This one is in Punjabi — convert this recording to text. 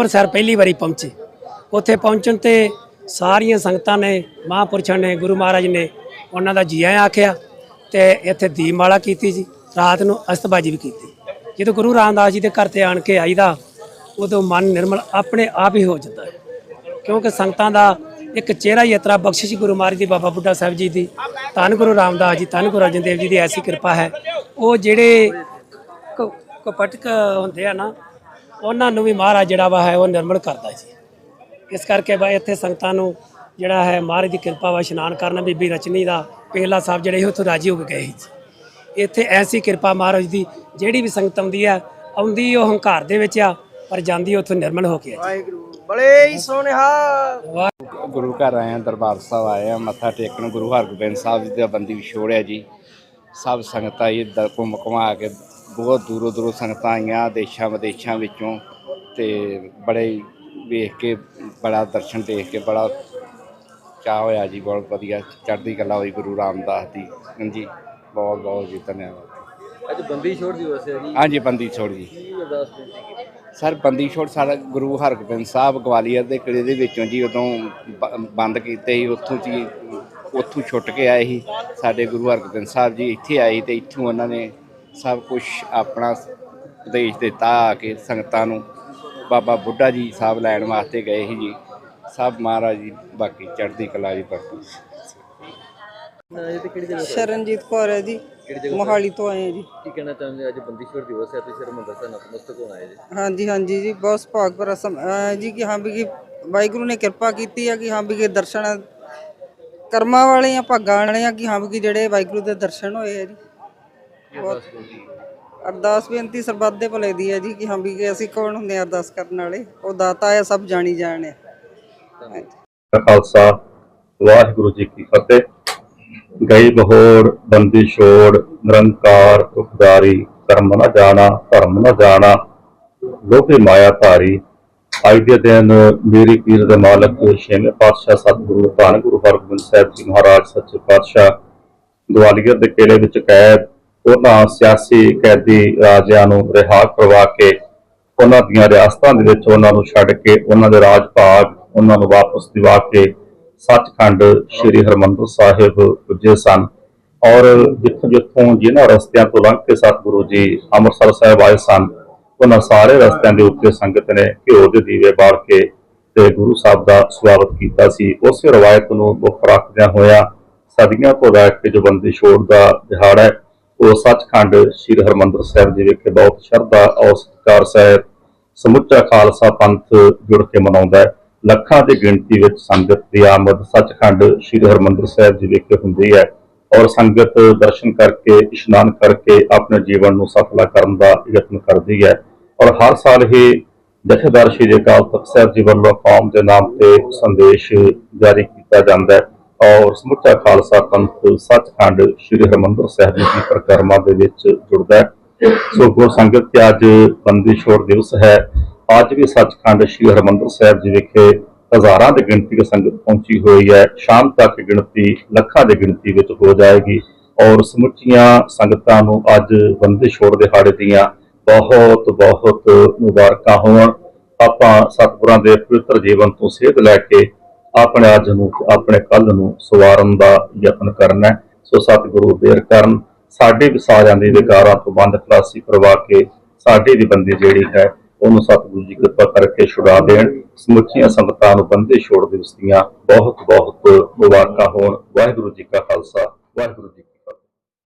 ਅੰਮ੍ਰਿਤਸਰ ਪਹਿਲੀ ਵਾਰੀ ਪਹੁੰਚੇ। ਉੱਥੇ ਪਹੁੰਚਣ ਤੇ ਸਾਰੀਆਂ ਸੰਗਤਾਂ ਨੇ, ਮਹਾਂਪੁਰਸ਼ਾਂ ਨੇ, ਗੁਰੂ ਮਹਾਰਾਜ ਨੇ ਉਹਨਾਂ ਦਾ ਜੀ ਆਇਆਂ ਆਖਿਆ ਤੇ ਇੱਥੇ ਦੀਪਮਾਲਾ ਕੀਤੀ ਜੀ, ਰਾਤ ਨੂੰ ਅਸਤਬਾਜੀ ਵੀ ਕੀਤੀ। ਜਦੋਂ ਗੁਰੂ ਰਾਮਦਾਸ ਜੀ ਦੇ ਘਰ ਤੇ ਆਣ ਕੇ ਆਈਦਾ, ਉਦੋਂ ਮਨ ਨਿਰਮਲ ਆਪਣੇ ਆਪ ਹੀ ਹੋ ਜਾਂਦਾ ਹੈ। ਕਿਉਂਕਿ ਸੰਗਤਾਂ ਦਾ ਇੱਕ ਚਿਹਰਾ ਹੀ ਇਤਰਾ ਬਖਸ਼ਿਸ਼ ਗੁਰੂ ਮਹਾਰਾਜ ਦੀ ਬਾਬਾ ਬੁੱਢਾ ਸਾਹਿਬ ਜੀ ਦੀ, ਧੰਨ ਗੁਰੂ ਰਾਮਦਾਸ ਜੀ, ਧੰਨ ਗੁਰੂ ਅਰਜਨ ਦੇਵ ਜੀ ਦੀ ਐਸੀ ਕਿਰਪਾ ਹੈ। ਉਹ ਜਿਹੜੇ ਕਪਟਕ ਹੁੰਦੇ ਆ ਨਾ ਉਹਨਾਂ ਨੂੰ ਵੀ ਮਹਾਰਾਜ ਜਿਹੜਾ ਵਾ ਹੈ ਉਹ ਨਿਰਮਲ ਕਰਦਾ ਜੀ ਇਸ ਕਰਕੇ ਬਾ ਇੱਥੇ ਸੰਗਤਾਂ ਨੂੰ ਜਿਹੜਾ ਹੈ ਮਹਾਰਾਜ ਦੀ ਕਿਰਪਾ ਵਾ ਇਸ਼ਨਾਨ ਕਰਨ ਬੀਬੀ ਰਚਨੀ ਦਾ ਪਹਿਲਾ ਸਾਹਿਬ ਜਿਹੜੇ ਉੱਥੋਂ ਰਾਜੀ ਹੋ ਕੇ ਗਏ ਸੀ। ਜੀ ਇੱਥੇ ਐਸੀ ਕਿਰਪਾ ਮਹਾਰਾਜ ਦੀ ਜਿਹੜੀ ਵੀ ਸੰਗਤ ਆਉਂਦੀ ਆ ਆਉਂਦੀ ਉਹ ਹੰਕਾਰ ਦੇ ਵਿੱਚ ਆ ਪਰ ਜਾਂਦੀ ਉੱਥੋਂ ਨਿਰਮਲ ਹੋ ਕੇ ਆ। ਵਾਹਿਗੁਰੂ ਬੜੇ ਹੀ ਸੋਹਣਿਆ ਜੀ ਗੁਰੂ ਘਰ ਆਏ ਆ ਦਰਬਾਰ ਸਾਹਿਬ ਆਏ ਆ ਮੱਥਾ ਟੇਕਣ ਗੁਰੂ ਹਰਗੋਬਿੰਦ ਸਾਹਿਬ ਜੀ ਦਾ ਬੰਦੀ ਵਿਛੋੜ ਹੈ ਜੀ। ਸਭ ਸੰਗਤਾਂ ਇਹ ਦਰ ਘੁੰਮ ਘੁਮਾ ਕੇ ਬਹੁਤ ਦੂਰੋਂ ਦੂਰੋਂ ਸੰਗਤਾਂ ਆਈਆਂ ਦੇਸ਼ਾਂ ਵਿਦੇਸ਼ਾਂ ਵਿੱਚੋਂ ਤੇ ਬੜੇ ਵੇਖ ਕੇ ਬੜਾ ਦਰਸ਼ਨ ਦੇਖ ਕੇ ਬੜਾ ਚਾਹ ਹੋਇਆ ਜੀ ਬਹੁਤ ਵਧੀਆ ਚੜ੍ਹਦੀ ਕਲਾ ਹੋਈ ਗੁਰੂ ਰਾਮਦਾਸ ਦੀ। ਹਾਂਜੀ ਬਹੁਤ ਬਹੁਤ ਜੀ ਧੰਨਵਾਦ। ਅੱਜ ਬੰਦੀ ਛੋੜ ਦਿਵਸ ਹੈ ਜੀ। ਹਾਂਜੀ ਬੰਦੀ ਛੋੜ ਜੀ? ਸਰ ਬੰਦੀ ਛੋੜ ਸਾਡਾ ਗੁਰੂ ਹਰਗੋਬਿੰਦ ਸਾਹਿਬ ਗਵਾਲੀਅਰ ਦੇ ਕਿਲੇ ਦੇ ਵਿੱਚੋਂ ਜੀ ਉਦੋਂ ਬੰਦ ਕੀਤੇ ਸੀ ਉੱਥੋਂ ਜੀ ਉੱਥੋਂ ਛੁੱਟ ਕੇ ਆਏ ਸੀ। ਸਾਡੇ ਗੁਰੂ ਹਰਗੋਬਿੰਦ ਸਾਹਿਬ ਜੀ ਇੱਥੇ ਆਏ ਤੇ ਇੱਥੋਂ ਉਹਨਾਂ ਨੇ ਸਭ ਕੁਝ ਆਪਣਾ ਉਪਦੇਸ਼ ਦਿੱਤਾ ਆ ਕੇ ਸੰਗਤਾਂ ਨੂੰ। ਬਾਬਾ ਬੁੱਢਾ ਜੀ ਸਾਹਿਬ ਲੈਣ ਵਾਸਤੇ ਗਏ ਸੀ ਜੀ। ਸਭ ਮਹਾਰਾਜ ਜੀ ਬਾਕੀ ਚੜ੍ਹਦੀ ਕਲਾ ਜੀ ਬਾਕੀ ਨਾ ਇਹ ਤੇ ਕਿਹੜੀ ਜਗ੍ਹਾ ਤੋਂ? ਸ਼ਰਨਜੀਤ ਕੌਰ ਹੈ ਜੀ ਮੋਹਾਲੀ ਤੋਂ ਆਏ ਹਾਂ ਜੀ। ਕੀ ਕਹਿਣਾ ਚਾਹੁੰਦੇ ਅੱਜ ਬੰਦੀ ਛੋੜ ਦਿਵਸ ਹੈ ਤੇ ਸ਼ਰਮੰਦਰ ਸਾਹਿਬ ਨਤਮਸਤਕ ਹੋਣ ਆਏ ਜੀ। ਹਾਂਜੀ ਹਾਂਜੀ ਜੀ ਬਹੁਤ ਸੁਭਾਗ ਭਰਾ ਸਮ ਜੀ ਕਿ ਹਾਂ ਵੀ ਕਿ ਵਾਹਿਗੁਰੂ ਨੇ ਕਿਰਪਾ ਕੀਤੀ ਹੈ ਕਿ ਹਾਂ ਵੀ ਕਿ ਦਰਸ਼ਨ ਕਰਮਾਂ ਵਾਲੇ ਆ ਭਾਗਾਂ ਵਾਲੇ ਆ ਕਿ ਹਾਂ ਵੀ ਕਿ ਜਿਹੜੇ ਵਾਹਿਗੁਰੂ ਦੇ ਦਰਸ਼ਨ ਹੋਏ ਆ ਜੀ। ਬਹੁਤ ਅਰਦਾਸ ਬੇਨਤੀ ਸਰਬੱਤ ਦੇ ਭਲੇ ਦੀ ਹੈ ਜੀ ਕਿ ਹਾਂ ਵੀ ਕਿ ਅਸੀਂ ਕੌਣ ਹੁੰਦੇ ਆ ਅਰਦਾਸ ਕਰਨ ਵਾਲੇ? ਉਹ ਦਾਤਾ ਹੈ ਸਭ ਜਾਣੀ ਜਾਣ ਹੈ। ਖਾਲਸਾ ਵਾਹਿਗੁਰੂ ਜੀ ਕੀ ਫਤਿਹ। ਗਈ ਬਹੋੜ ਬੰਦੀ ਛੋੜ ਨਿਰੰਕਾਰ ਉਪਦਾਰੀ ਕਰਮ ਨਾ ਜਾਣਾ ਧਰਮ ਨਾ ਜਾਣਾ ਲੋਭੀ ਮਾਇਆ ਧਾਰੀ। ਅੱਜ ਦੇ ਦਿਨ ਮੇਰੀ ਪੀਰ ਦੇ ਮਾਲਕ ਛੇਵੇਂ ਪਾਤਸ਼ਾਹ ਸਤਿਗੁਰੂ ਧੰਨ ਗੁਰੂ ਹਰਗੋਬਿੰਦ ਸਾਹਿਬ ਜੀ ਮਹਾਰਾਜ ਸੱਚੇ ਪਾਤਸ਼ਾਹ ਗਵਾਲੀਅਰ ਦੇ ਕਿਲੇ ਵਿੱਚ ਕੈਦ ਉਹਨਾਂ ਸਿਆਸੀ ਕੈਦੀ ਰਾਜਿਆਂ ਨੂੰ ਰਿਹਾ ਕਰਵਾ ਕੇ ਉਹਨਾਂ ਦੀਆਂ ਰਿਆਸਤਾਂ ਦੇ ਵਿੱਚ ਉਹਨਾਂ ਨੂੰ ਛੱਡ ਕੇ ਉਹਨਾਂ ਦੇ ਰਾਜ ਭਾਗ ਉਹਨਾਂ ਨੂੰ ਵਾਪਸ ਦਿਵਾ ਕੇ ਸੱਚਖੰਡ ਸ੍ਰੀ ਹਰਮੰਦਰ ਸਾਹਿਬ ਪੁੱਜੇ ਸਨ। ਔਰ ਜਿੱਥੋਂ ਜਿੱਥੋਂ ਜਿਨ੍ਹਾਂ ਰਸਤਿਆਂ ਤੋਂ ਲੰਘ ਕੇ ਸਤਿਗੁਰੂ ਜੀ ਅੰਮ੍ਰਿਤਸਰ ਸਾਹਿਬ ਆਏ ਸਨ, ਉਹਨਾਂ ਸਾਰੇ ਰਸਤਿਆਂ ਦੇ ਉੱਤੇ ਸੰਗਤ ਨੇ ਘਿਓ ਦੇ ਦੀਵੇ ਬਾਲ ਕੇ ਤੇ ਗੁਰੂ ਸਾਹਿਬ ਦਾ ਸਵਾਗਤ ਕੀਤਾ ਸੀ। ਉਸੇ ਰਵਾਇਤ ਨੂੰ ਮੁੱਖ ਰੱਖਦਿਆਂ ਹੋਇਆ ਸਦੀਆਂ ਤੋਂ ਲੈ ਕੇ ਜੋ ਬੰਦੀ ਛੋੜ ਦਾ ਦਿਹਾੜਾ ਉਹ ਸੱਚਖੰਡ ਸ੍ਰੀ ਹਰਮੰਦਰ ਸਾਹਿਬ ਜੀ ਵਿਖੇ ਬਹੁਤ ਸ਼ਰਧਾ ਔਰ ਸਤਿਕਾਰ ਸਹਿਤ ਸਮੁੱਚਾ ਖਾਲਸਾ ਪੰਥ ਜੁੜ ਕੇ ਮਨਾਉਂਦਾ ਹੈ। ਲੱਖਾਂ ਦੀ ਗਿਣਤੀ ਵਿੱਚ ਸੰਗਤ ਦੀ ਆਮਦ ਸੱਚਖੰਡ ਸ੍ਰੀ ਹਰਮੰਦਰ ਸਾਹਿਬ ਜੀ ਵਿਖੇ ਹੁੰਦੀ ਹੈ ਔਰ ਸੰਗਤ ਦਰਸ਼ਨ ਕਰਕੇ, ਇਸ਼ਨਾਨ ਕਰਕੇ ਆਪਣੇ ਜੀਵਨ ਨੂੰ ਸਫਲਾ ਕਰਨ ਦਾ ਯਤਨ ਕਰਦੀ ਹੈ। ਔਰ ਹਰ ਸਾਲ ਹੀ ਜਥੇਦਾਰ ਸ਼੍ਰੀ ਅਕਾਲ ਤਖਤ ਸਾਹਿਬ ਜੀ ਵੱਲੋਂ ਕੌਮ ਦੇ ਨਾਮ ਤੇ ਸੰਦੇਸ਼ ਜਾਰੀ ਕੀਤਾ ਜਾਂਦਾ ਹੈ। ਔਰ ਸਮੁੱਚਾ ਖਾਲਸਾ ਪੰਥ ਸੱਚਖੰਡ ਸ੍ਰੀ ਹਰਮੰਦਰ ਸਾਹਿਬ ਜੀ ਦੀ ਪ੍ਰਕਰਮਾ ਦੇ ਵਿੱਚ ਜੁੜਦਾ ਹੈ। ਸੋ ਗੁਰ ਸੰਗਤ ਤੇ ਅੱਜ ਬੰਦੀ ਛੋੜ ਦਿਵਸ ਹੈ। ਅੱਜ ਵੀ ਸੱਚਖੰਡ ਸ੍ਰੀ ਹਰਮੰਦਰ ਸਾਹਿਬ ਜੀ ਵਿਖੇ ਹਜ਼ਾਰਾਂ ਦੀ ਗਿਣਤੀ ਵਿੱਚ ਸੰਗਤ ਪਹੁੰਚੀ ਹੋਈ ਹੈ। ਸ਼ਾਮ ਤੱਕ ਗਿਣਤੀ ਲੱਖਾਂ ਦੀ ਗਿਣਤੀ ਵਿੱਚ ਹੋ ਜਾਏਗੀ। ਔਰ ਸਮੁੱਚੀਆਂ ਸੰਗਤਾਂ ਨੂੰ ਅੱਜ ਬੰਦੀ ਛੋੜ ਦਿਹਾੜੇ ਦੀਆਂ ਬਹੁਤ ਬਹੁਤ ਮੁਬਾਰਕਾਂ ਹੋਣ। ਆਪਾਂ ਸਤਿਗੁਰਾਂ ਦੇ ਪਵਿੱਤਰ ਜੀਵਨ ਤੋਂ ਸੇਧ ਲੈ ਕੇ ਆਪਣੇ ਅੱਜ ਨੂੰ, ਆਪਣੇ ਕੱਲ ਨੂੰ ਸਵਾਰਨ ਦਾ ਯਤਨ ਕਰਨਾ ਸੋ ਸਤਿਗੁਰੂ ਦੇਰ ਕਰਨ, ਸਾਡੇ ਵੀ ਸਾਰਿਆਂ ਦੇ ਵਿਕਾਰਾਂ ਤੋਂ ਬੰਦ ਖਲਾਸੀ ਕਰਵਾ ਕੇ ਸਾਡੀ ਦੀ ਬੰਦੀ ਜਿਹੜੀ ਹੈ, ਉਹਨੂੰ ਸਤਿਗੁਰੂ ਜੀ ਕਿਰਪਾ ਕਰਕੇ ਛੁਡਾ ਦੇਣ। ਸਮੁੱਚੀਆਂ ਸੰਗਤਾਂ ਨੂੰ ਬੰਦੇ ਛੋੜ ਦਿਵਸ ਦੀਆਂ ਬਹੁਤ ਬਹੁਤ ਮੁਬਾਰਕਾਂ ਹੋਣ। ਵਾਹਿਗੁਰੂ ਜੀ ਕਾ ਖਾਲਸਾ, ਵਾਹਿਗੁਰੂ ਜੀ